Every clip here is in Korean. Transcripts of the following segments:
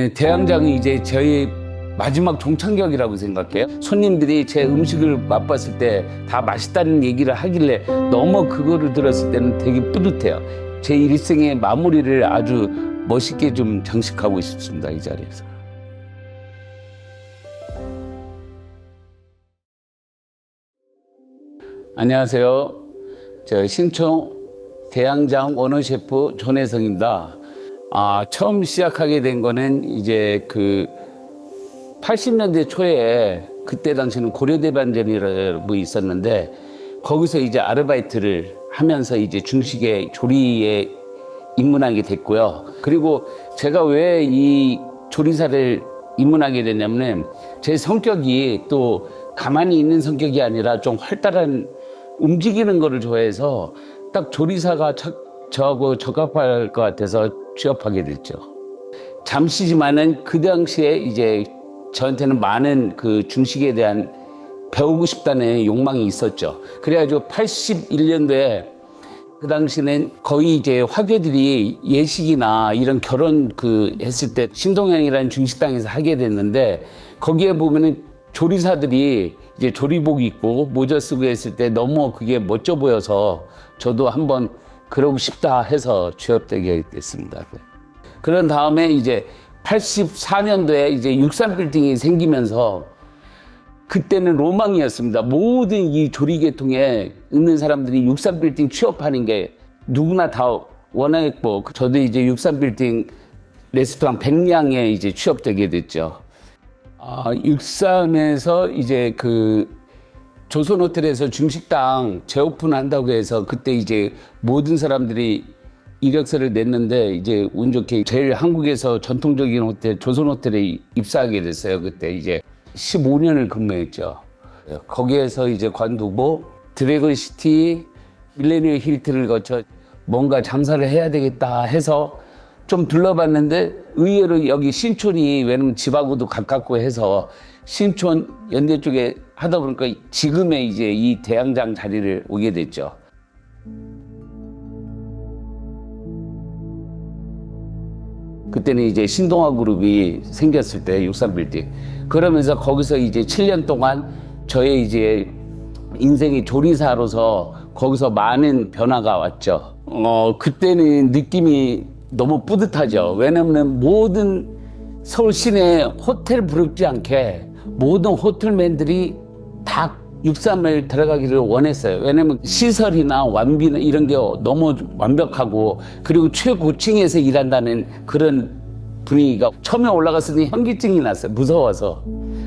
에, 대항장이 이제 저희 마지막 종착역이라고 생각해요. 손님들이 제 음식을 맛봤을 때 다 맛있다는 얘기를 하길래 너무 그거를 들었을 때는 되게 뿌듯해요. 제 일생의 마무리를 아주 멋있게 좀 장식하고 싶습니다. 이 자리에서. 안녕하세요. 저 신촌 대양장 원어 셰프 전혜성입니다. 아, 처음 시작하게 된 거는 이제 그 80년대 초에 그때 당시는 고려대 반전이라고 있었는데 거기서 이제 아르바이트를 하면서 이제 중식의 조리에 입문하게 됐고요. 그리고 제가 왜 이 조리사를 입문하게 됐냐면 제 성격이 또 가만히 있는 성격이 아니라 좀 활달한 움직이는 거를 좋아해서 딱 조리사가 저, 저하고 적합할 것 같아서 취업하게 됐죠. 잠시지만은 그 당시에 이제 저한테는 많은 그 중식에 대한 배우고 싶다는 욕망이 있었죠. 그래가지고 81년도에 그 당시는 거의 이제 화교들이 예식이나 이런 결혼 그 했을 때 신동향이라는 중식당에서 하게 됐는데 거기에 보면은 조리사들이 이제 조리복 입고 모자 쓰고 했을 때 너무 그게 멋져 보여서 저도 한번 그러고 싶다 해서 취업되게 됐습니다. 그런 다음에 이제 84년도에 이제 63빌딩이 생기면서 그때는 로망이었습니다. 모든 이 조리계통에 있는 사람들이 63빌딩 취업하는 게 누구나 다 원했고 저도 이제 63빌딩 레스토랑 백량에 이제 취업되게 됐죠. 아, 63에서 이제 그 조선 호텔에서 중식당 재오픈 한다고 해서 그때 이제 모든 사람들이 이력서를 냈는데 이제 운 좋게 제일 한국에서 전통적인 호텔 조선 호텔에 입사하게 됐어요. 그때 이제 15년을 근무했죠. 거기에서 이제 관두고 드래곤 시티, 밀레니얼 힐트를 거쳐 뭔가 장사를 해야 되겠다 해서 좀 둘러봤는데 의외로 여기 신촌이 왜냐면 집하고도 가깝고 해서 신촌 연대 쪽에 하다 보니까 지금의 이제 이 대양장 자리를 오게 됐죠. 그때는 이제 신동아 그룹이 생겼을 때 63빌딩 그러면서 거기서 이제 7년 동안 저의 이제 인생의 조리사로서 거기서 많은 변화가 왔죠. 어, 그때는 느낌이 너무 뿌듯하죠. 왜냐면 모든 서울 시내 호텔 부럽지 않게 모든 호텔맨들이 다 63을 들어가기를 원했어요. 왜냐면 시설이나 완비나 이런 게 너무 완벽하고 그리고 최고층에서 일한다는 그런 분위기가 처음에 올라갔을 때 현기증이 났어요. 무서워서.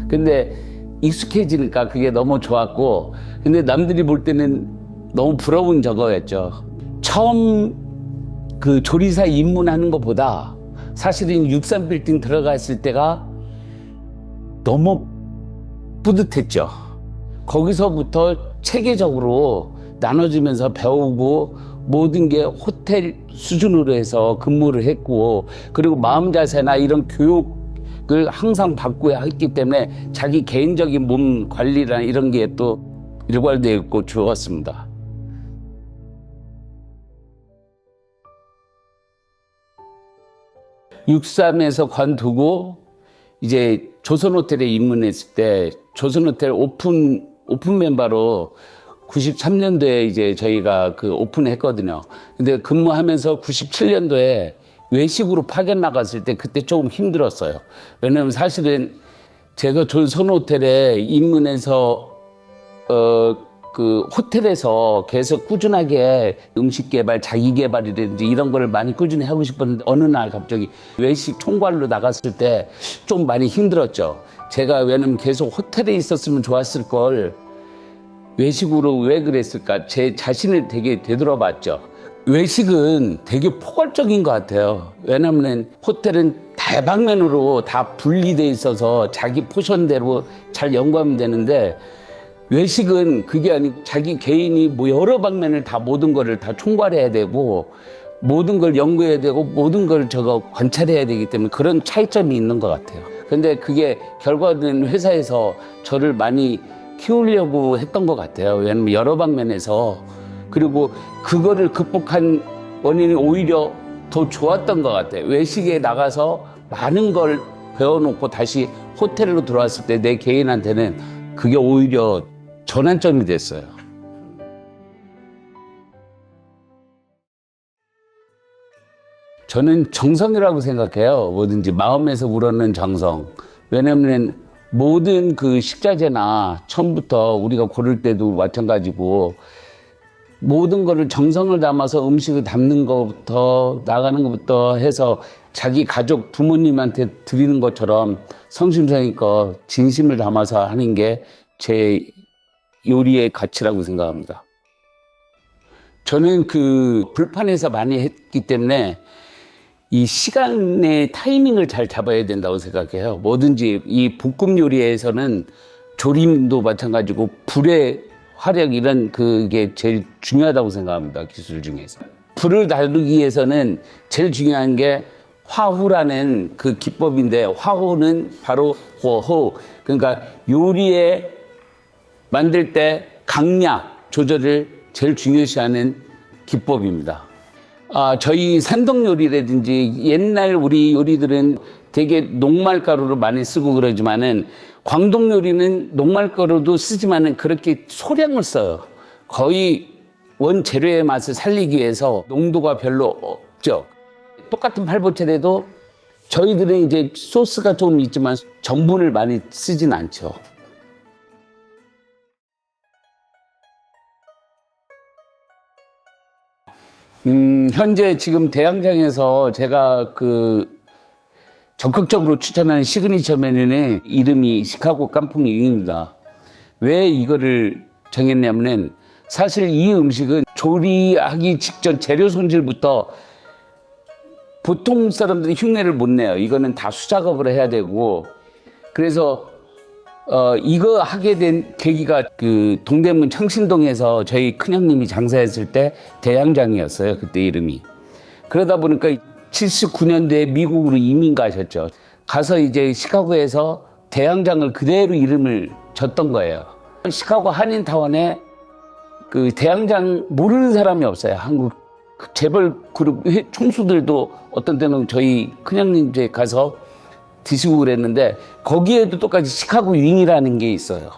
근데 익숙해지니까 그게 너무 좋았고 근데 남들이 볼 때는 너무 부러운 저거였죠. 처음 그 조리사 입문하는 것보다 사실은 63빌딩 들어갔을 때가 너무 뿌듯했죠. 거기서부터 체계적으로 나눠주면서 배우고 모든 게 호텔 수준으로 해서 근무를 했고 그리고 마음 자세나 이런 교육을 항상 받고 했기 때문에 자기 개인적인 몸 관리나 이런 게 또 일괄되어 있고 좋았습니다. 육삼에서 관두고 이제 조선호텔에 입문했을 때 조선호텔 오픈 오픈 멤버로 93년도에 이제 저희가 그 오픈했거든요. 근데 근무하면서 97년도에 외식으로 파견 나갔을 때 그때 조금 힘들었어요. 왜냐면 사실은 제가 조선호텔에 입문해서 어, 그 호텔에서 계속 꾸준하게 음식 개발, 자기 개발이라든지 이런 거를 많이 꾸준히 하고 싶었는데 어느 날 갑자기 외식 총괄로 나갔을 때 좀 많이 힘들었죠. 제가 왜냐면 계속 호텔에 있었으면 좋았을 걸 외식으로 왜 그랬을까? 제 자신을 되게 되돌아봤죠. 외식은 되게 포괄적인 것 같아요. 왜냐면 호텔은 다방면으로 다 분리돼 있어서 자기 포션대로 잘 연구하면 되는데 외식은 그게 아니고 자기 개인이 뭐 여러 방면을 다 모든 거를 다 총괄해야 되고 모든 걸 연구해야 되고 모든 걸 저거 관찰해야 되기 때문에 그런 차이점이 있는 것 같아요. 근데 그게 결과는 회사에서 저를 많이 키우려고 했던 것 같아요. 왜냐면 여러 방면에서 그리고 그거를 극복한 원인이 오히려 더 좋았던 것 같아요. 외식에 나가서 많은 걸 배워놓고 다시 호텔로 들어왔을 때 내 개인한테는 그게 오히려 전환점이 됐어요. 저는 정성이라고 생각해요. 뭐든지 마음에서 우러는 정성. 왜냐면 모든 그 식자재나 처음부터 우리가 고를 때도 마찬가지고 모든 거를 정성을 담아서 음식을 담는 것부터 나가는 것부터 해서 자기 가족 부모님한테 드리는 것처럼 성심성의껏 진심을 담아서 하는 게 제 요리의 가치라고 생각합니다. 저는 그 불판에서 많이 했기 때문에 이 시간의 타이밍을 잘 잡아야 된다고 생각해요. 뭐든지 이 볶음 요리에서는 조림도 마찬가지고 불의 화력 이런 그게 제일 중요하다고 생각합니다. 기술 중에서. 불을 다루기 위해서는 제일 중요한 게 화후라는 그 기법인데 화후는 바로 호호 그러니까 요리에 만들 때 강약 조절을 제일 중요시하는 기법입니다. 아, 저희 산동 요리라든지 옛날 우리 요리들은 되게 녹말가루를 많이 쓰고 그러지만은 광동 요리는 녹말가루도 쓰지만은 그렇게 소량을 써요. 거의 원재료의 맛을 살리기 위해서 농도가 별로 없죠. 똑같은 팔보채래도 저희들은 이제 소스가 좀 있지만 전분을 많이 쓰진 않죠. 음, 현재 지금 대양장에서 제가 그 적극적으로 추천하는 시그니처 메뉴는 이름이 시카고 깐풍 윙입니다. 왜 이거를 정했냐면은 사실 이 음식은 조리하기 직전 재료 손질부터 보통 사람들이 흉내를 못 내요. 이거는 다 수작업을 해야 되고 그래서 어 이거 하게 된 계기가 그 동대문 청신동에서 저희 큰형님이 장사했을 때 대양장이었어요. 그때 이름이. 그러다 보니까 79년도에 미국으로 이민 가셨죠. 가서 이제 시카고에서 대양장을 그대로 이름을 졌던 거예요. 시카고 한인타운에 그 대양장 모르는 사람이 없어요. 한국 그 재벌 그룹 회- 총수들도 어떤 때는 저희 큰형님 댁 가서 드시고 그랬는데 거기에도 똑같이 시카고 윙이라는 게 있어요.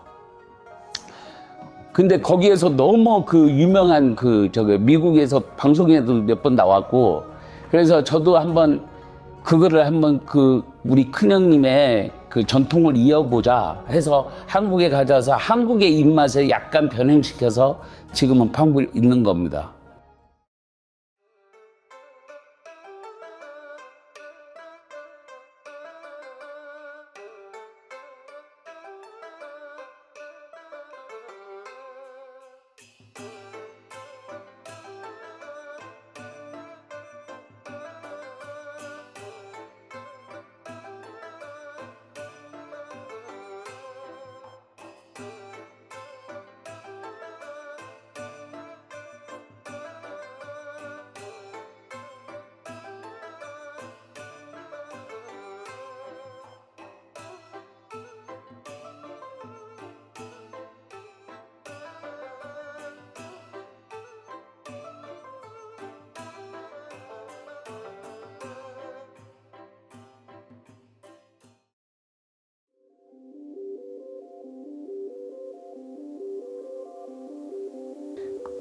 근데 거기에서 너무 그 유명한 그 저기 미국에서 방송에도 몇 번 나왔고 그래서 저도 한번 그거를 한번 그 우리 큰형님의 그 전통을 이어보자 해서 한국에 가져와서 한국의 입맛에 약간 변형시켜서 지금은 팔고 있는 겁니다.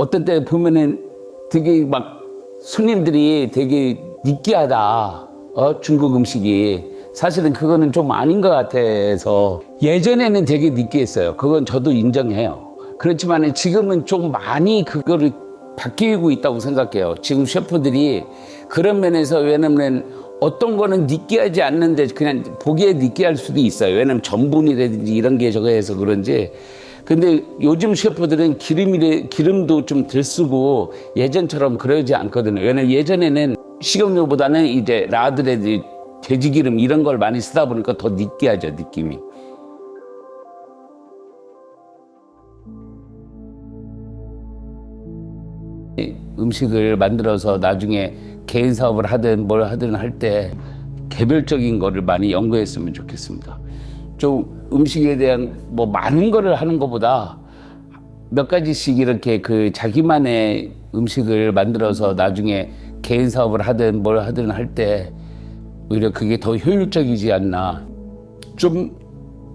어떤 때 보면은 되게 막 손님들이 되게 느끼하다. 어, 중국 음식이. 사실은 그거는 좀 아닌 것 같아서 예전에는 되게 느끼했어요. 그건 저도 인정해요. 그렇지만 지금은 좀 많이 그거를 바뀌고 있다고 생각해요. 지금 셰프들이 그런 면에서 왜냐면 어떤 거는 느끼하지 않는데 그냥 보기에 느끼할 수도 있어요. 왜냐면 전분이라든지 이런 게 저거 해서 그런지. 근데 요즘 셰프들은 기름이 기름도 좀 덜 쓰고 예전처럼 그러지 않거든요. 왜냐면 예전에는 식용유보다는 이제 라드레드 돼지 기름 이런 걸 많이 쓰다 보니까 더 느끼하죠 느낌이. 이 음식을 만들어서 나중에 개인 사업을 하든 뭘 하든 할 때 개별적인 거를 많이 연구했으면 좋겠습니다. 좀 음식에 대한 뭐 많은 거를 하는 것보다 몇 가지씩 이렇게 그 자기만의 음식을 만들어서 나중에 개인 사업을 하든 뭘 하든 할 때 오히려 그게 더 효율적이지 않나. 좀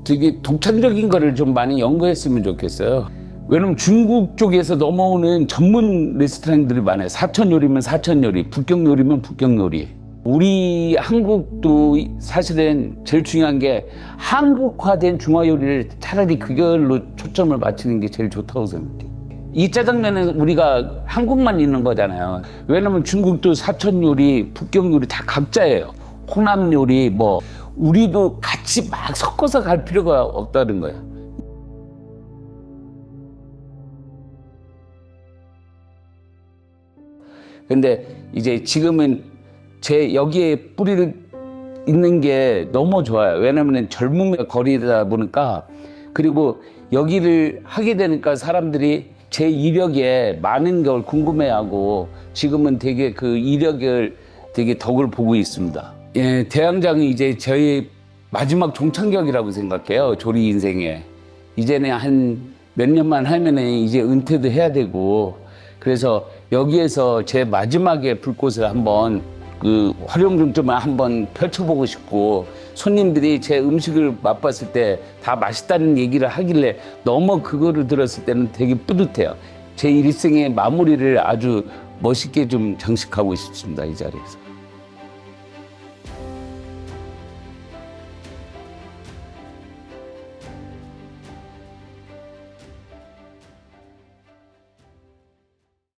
되게 독창적인 거를 좀 많이 연구했으면 좋겠어요. 왜냐면 중국 쪽에서 넘어오는 전문 레스토랑들이 많아요. 사천 요리면 사천 요리, 북경 요리면 북경 요리. 우리 한국도 사실은 제일 중요한 게 한국화된 중화 요리를 차라리 그걸로 초점을 맞추는 게 제일 좋다고 생각해요. 이 짜장면은 우리가 한국만 있는 거잖아요. 왜냐면 중국도 사천 요리, 북경 요리 다 각자예요. 호남 요리 뭐 우리도 같이 막 섞어서 갈 필요가 없다는 거예요. 근데 이제 지금은 제 여기에 뿌리를 있는 게 너무 좋아요. 왜냐면 젊음의 거리다 보니까 그리고 여기를 하게 되니까 사람들이 제 이력에 많은 걸 궁금해하고 지금은 되게 그 이력을 되게 덕을 보고 있습니다. 예, 대항장이 이제 저희 마지막 종착역이라고 생각해요. 조리 인생에. 이제는 한 몇 년만 하면은 이제 은퇴도 해야 되고 그래서 여기에서 제 마지막에 불꽃을 한번 그 활용 좀 한번 펼쳐보고 싶고 손님들이 제 음식을 맛봤을 때 다 맛있다는 얘기를 하길래 너무 그거를 들었을 때는 되게 뿌듯해요. 제 일생의 마무리를 아주 멋있게 좀 장식하고 싶습니다 이 자리에서.